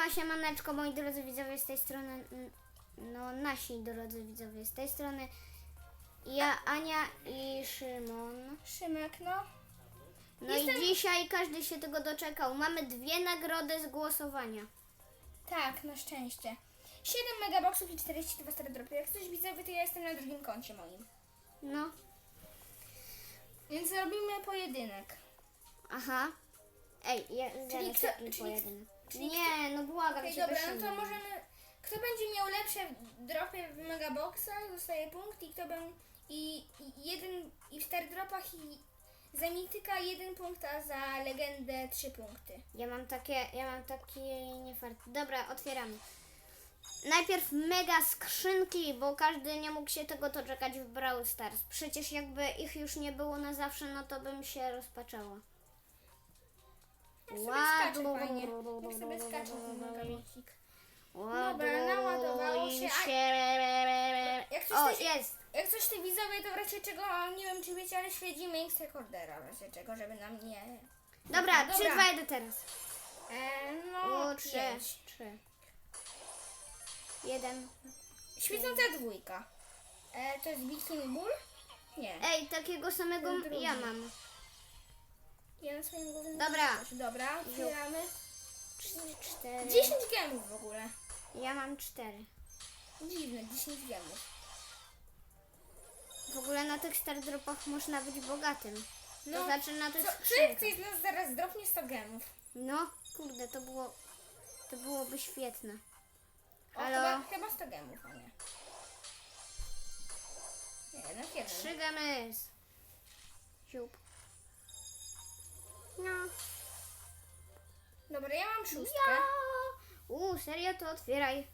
Siema, siemaneczko, moi drodzy widzowie z tej strony, no nasi drodzy widzowie z tej strony, ja, Ania i Szymon. Szymek, no. No i dzisiaj każdy się tego doczekał. Mamy dwie nagrody z głosowania. Tak, na szczęście. 7 megaboxów i 42 stare dropy. Jak coś widzowie, to ja jestem na drugim koncie moim. No, Więc robimy pojedynek. aha. Ej, ja zaraz kto- taki czyli- pojedynek. Nie, no błagam Okej, cię, dobra, no to możemy... Kto będzie miał lepsze dropy w megaboxach, dostaje punkt i kto będzie... I, i jeden... I w star dropach i za mityka jeden punkt, a za legendę trzy punkty. Ja mam takie, ja mam takie niefart. Dobra, otwieramy. Najpierw mega skrzynki, bo każdy nie mógł się tego doczekać w Brawl Stars. Przecież jakby ich już nie było na zawsze, no to bym się rozpaczała. Jak sobie skacze fajnie. Jak sobie skacze ten megaboxik. Dobra, naładowało się, a- Jak coś O, jest! Jak coś te widzowie, to w razie czego, nie wiem czy wiecie, ale śledzimy ich rekordera, w razie czego, żeby nam nie... Dobra, Dobra. 3, 2, 1 teraz. E, no, O, 3, pięć. 3. 1. Świecąca dwójka. E, to jest Bikini Bull? Nie. Ej, takiego samego ja mam. Ja na swoim głowę Dobra. Dobra, otwieramy. 4. 10 gemów w ogóle. Ja mam 4. Dziwne, 10 gemów. W ogóle na tych star dropach można być bogatym. To No, znaczy na tych jak skrzynkach. ktoś z nas zaraz dropnie 100 gemów? No, kurde, to było. To byłoby świetne. O, Halo? chyba, chyba 100 gemów, a nie. Nie, jednak jeden. Trzy gemy. Siup. No. Dobra, ja mam szóstkę. Ja. U, serio to otwieraj.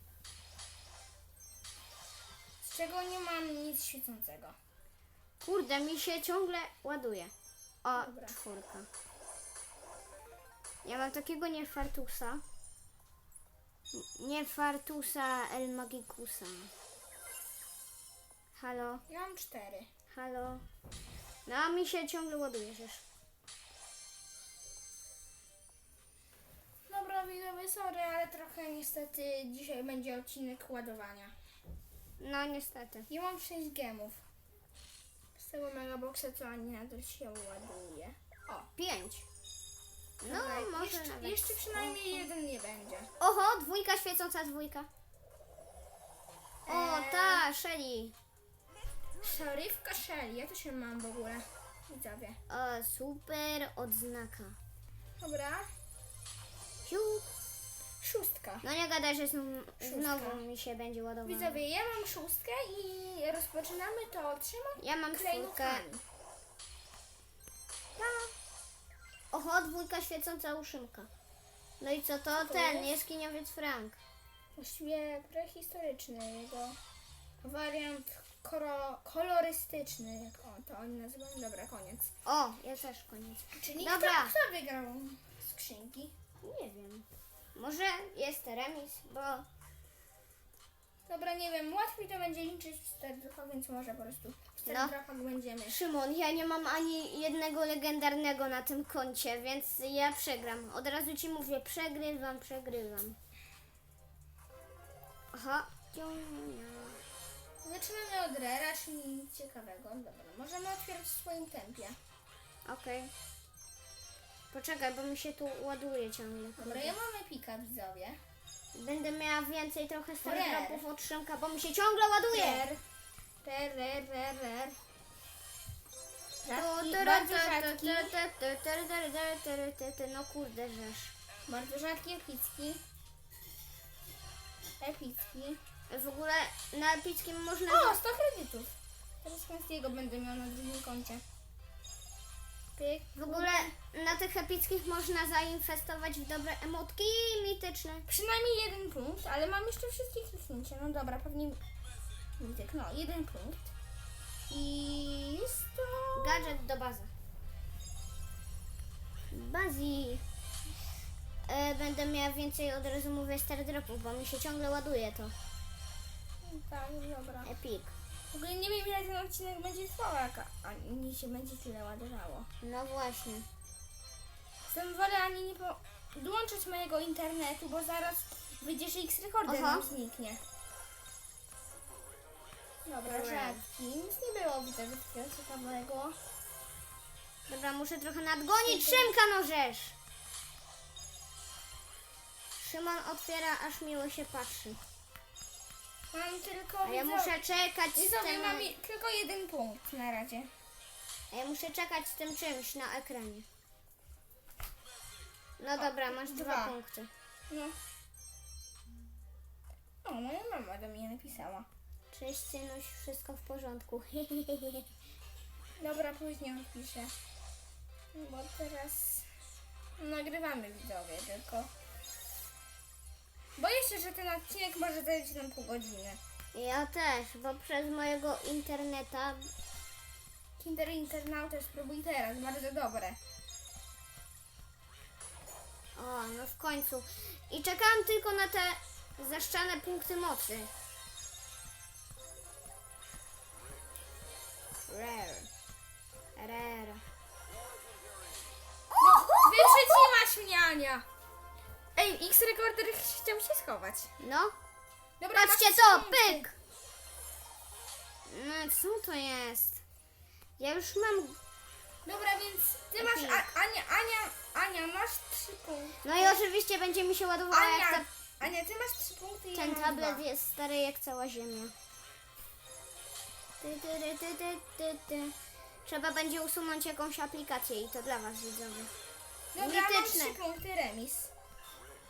Z czego nie mam nic świecącego. Kurde, mi się ciągle ładuje. O, Dobra. czwórka. Ja mam takiego niefartusa. Niefartusa El Magikusa. Halo, Ja mam cztery. halo. No, mi się ciągle ładuje też. Widzowie, sorry, ale trochę niestety dzisiaj będzie odcinek ładowania. No, niestety. Ja mam 6 gemów. Z tego megaboxa, co ani nadal się ładuje. O, Pięć. No, dobra, może jeszcze, nawet. jeszcze przynajmniej jeden nie będzie. Oho, dwójka świecąca dwójka. O, Eee. ta, Shelly. Szeryfka Shelly, ja też ją mam w ogóle. Widzowie. O, super odznaka. Dobra, Siup. szóstka. No nie gadaj, że znów, Szóstka. znowu mi się będzie ładowało. Widzowie, ja mam szóstkę i rozpoczynamy to trzema Ja mam czwórkę. klejnotami. Oho, dwójka świecąca uszymka. No i co to? to Ten, jest? jaskiniowiec Frank. Właściwie prehistoryczny, jego wariant koro, kolorystyczny, jak o, to oni nazywają. Dobra, koniec. O, ja też koniec. Czyli Dobra. Kto, kto wygrał skrzynki? Nie wiem. Może jest remis, bo... Dobra, nie wiem, łatwiej to będzie liczyć w stardropach, więc może po prostu w No. stardropach będziemy. Szymon, ja nie mam ani jednego legendarnego na tym koncie, więc ja przegram. Od razu ci mówię, przegrywam, przegrywam. Aha. Zaczynamy od rera, czyli nic ciekawego. Dobra, możemy otwierać w swoim tempie. Okej. Poczekaj, bo mi się tu ładuje ciągle. Dobra, ja mam epika, widzowie. Będę miała więcej trochę Rare. startupów od Szymka, bo mi się ciągle ładuje. Rer, rer, rer, rer, rer. Rzadki, bardzo rzadki, No kurde, żeż. bardzo rzadki epicki. Epicki. W ogóle na epickim można... O, 100 kredytów. Teraz Franskiego będę miał na drugim koncie. Pyk. W ogóle na tych epickich można zainwestować w dobre emotki mityczne. Przynajmniej jeden punkt, ale mam jeszcze wszystkie kliknięcia. No dobra, pewnie... Mitek, no, jeden punkt. I 100... Gadżet do bazy. Bazi. E, będę miała więcej, od razu mówię, star dropów, bo mi się ciągle ładuje to. Tak, dobra. Epic. W ogóle nie wiem ile ten odcinek będzie trwał, jak a mi się będzie tyle ładowało. No właśnie. Zatem wolę ani nie po... dołączyć mojego internetu, bo zaraz wyjdzie, że X rekorder Aha. nam zniknie. Dobra, Dobra. rzadki. Nic nie było widzę takiego ciekawego. Dobra, muszę trochę nadgonić Szymka, no żeż. Szymon otwiera, aż miło się patrzy. Mam tylko... A ja muszę czekać z Widzowie, tym... mam tylko jeden punkt na razie. A ja muszę czekać z tym czymś na ekranie. No dobra, masz dwa, dwa. punkty. No. O, moja mama do mnie napisała. Cześć synuś, wszystko w porządku. Dobra, później odpiszę. Bo teraz nagrywamy widzowie tylko. Boję się, że ten odcinek może zająć nam pół godziny. ja też, bo przez mojego interneta... Kinder Internauta spróbuj teraz, bardzo dobre. O, no w końcu. I czekałam tylko na te zaszczane punkty mocy. Rare. Rare. Wyprzedziłaś mnie, Ania! Ej, X Recorder chciał się schować. No, Dobra, patrzcie masz to, punkty. pyk! No, co to jest? Ja już mam... Dobra, więc ty masz, a, Ania, Ania, Ania, masz trzy punkty. No i oczywiście będzie mi się ładowała jak Ania, ta... Ania, ty masz trzy punkty i ja ten mam tablet dwa. jest stary jak cała ziemia. Ty, ty, ty, ty, ty, ty, ty. Trzeba będzie usunąć jakąś aplikację i to dla was widzowie. Dobra, mam mityczne. trzy punkty remis.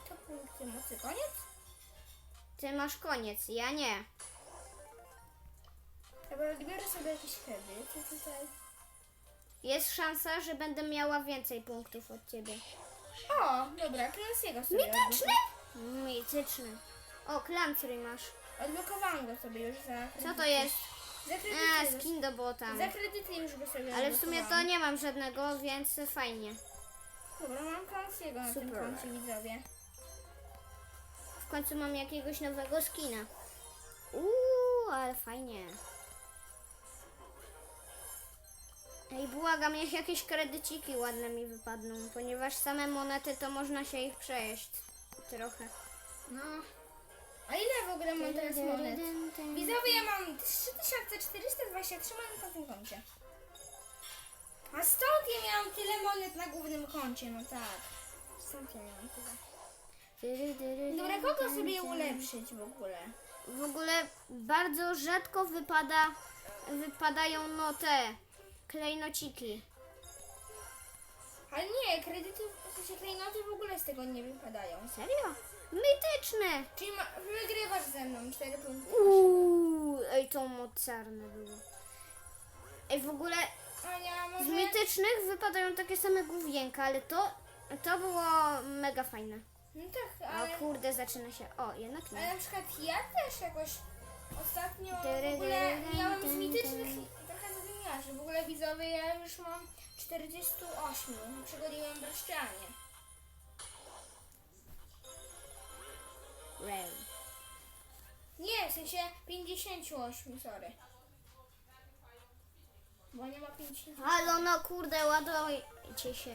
To punkty mocy, koniec? Ty masz koniec, ja nie. Dobra, odbiorę sobie jakiś kredyt tutaj. Jest szansa, że będę miała więcej punktów od ciebie. O, dobra, Clancy'ego sobie Mityczny? Mityczny. O, Clancy masz. Odblokowałam go sobie już za Co to jest? Za A, kredyty, skin do bota. za kredyty już go sobie Ale w sumie to nie mam żadnego, więc fajnie. Dobra, mam Clancy'ego na tym Super. koncie, widzowie. Końcu mam jakiegoś nowego skina. Uuu, ale fajnie. Ej, błagam, niech jakieś kredyciki ładne mi wypadną, ponieważ same monety to można się ich przejeść trochę. No. A ile w ogóle mam teraz monet? Widzowie, ja mam 3423 monet na tym koncie. A stąd ja miałam tyle monet na głównym koncie, no tak. Stąd ja miałam tyle. Dobra, kogo sobie ulepszyć w ogóle? W ogóle bardzo rzadko wypada, wypadają no te klejnociki. Ale nie, kredyty, w sensie klejnoty w ogóle z tego nie wypadają. Serio? Mityczne! Czyli ma, wygrywasz ze mną 4 punkty. Uuu, ej, to mocarne było. Ej, w ogóle Ania, z może... mitycznych wypadają takie same główienka, ale to, to było mega fajne. No tak, ale... kurde, zaczyna się. O, jednak Ale nie. na przykład ja też jakoś ostatnio w ogóle miałam z mitycznych trochę zadymiarzy. W ogóle widzowie ja już mam 48. Przegoniłam rozścianie. Rare. Nie, w sensie 58, sorry. Bo nie ma 50. Halo, no kurde, ładujcie się.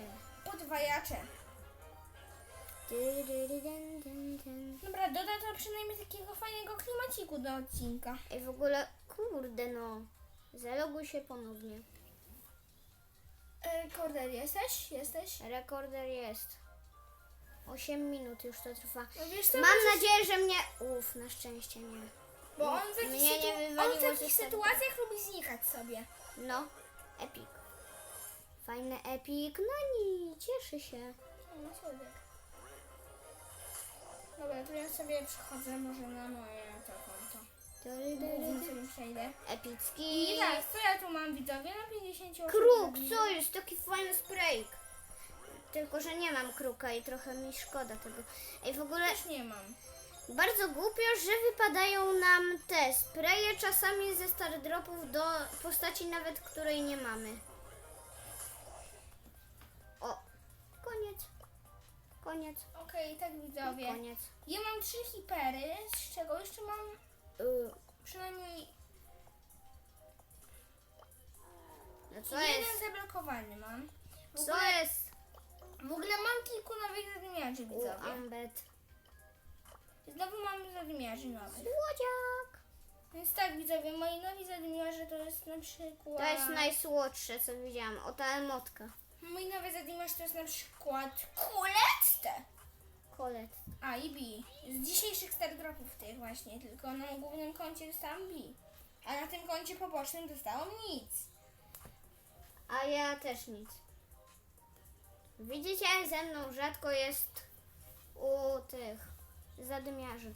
Podwajacze. Dobra, doda to przynajmniej takiego fajnego klimaciku do odcinka. Ej, w ogóle, kurde no. Zaloguj się ponownie. E, Korder, jesteś? Jesteś? Rekorder jest. 8 minut już to trwa. No wiesz co, Mam nadzieję, że mnie... Uff, na szczęście nie. Bo on w takich, Mnie nie sytu- on wywaliło w ze takich serca. sytuacjach lubi znikać sobie. No, epic. Fajny epic, no nie, cieszy się. No, człowiek. Dobra, to ja sobie przechodzę może na moje to konto. Głównie sobie przejdę. Epicki. I tak, co ja tu mam widzowie? Na 58. Kruk, co jest? Taki fajny sprayk. Tylko, że nie mam kruka i trochę mi szkoda tego. Ej, w ogóle Też nie mam. bardzo głupio, że wypadają nam te spraye czasami ze star dropów do postaci nawet, której nie mamy. Koniec. Okej, tak widzowie. Koniec. Ja mam trzy hipery, z czego jeszcze mam Y, przynajmniej No co jeden jest? zablokowany mam. W Co ogóle jest? W ogóle mam kilku nowych zadymiarzy, U, widzowie. Ambet. Znowu mam zadymiarzy nowych. Słodziak. Więc tak, widzowie, moi nowi zadymiarze to jest na przykład... To jest najsłodsze, co widziałam. O, ta emotka. Mój nowy zadymiarz to jest na przykład Kulette. Kolet. A i B. Z dzisiejszych star dropów tych właśnie, tylko na głównym koncie dostałam B. A na tym koncie pobocznym dostałam nic. A ja też nic. Widzicie, ze mną rzadko jest u tych zadymiarzy.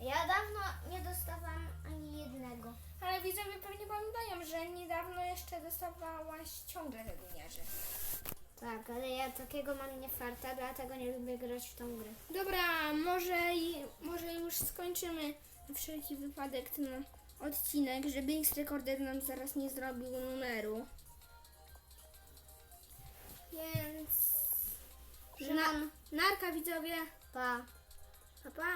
Ja dawno nie dostawałam ani jednego. Ale widzowie pewnie pamiętają, że niedawno jeszcze dostawałaś ciągle zadymiarzy. Tak, ale ja takiego mam nie farta, dlatego nie lubię grać w tą grę. Dobra, może, i- może już skończymy na wszelki wypadek ten odcinek, żeby X-Recorder nam zaraz nie zrobił numeru. Więc... Szymon, narka widzowie. pa. Pa, pa.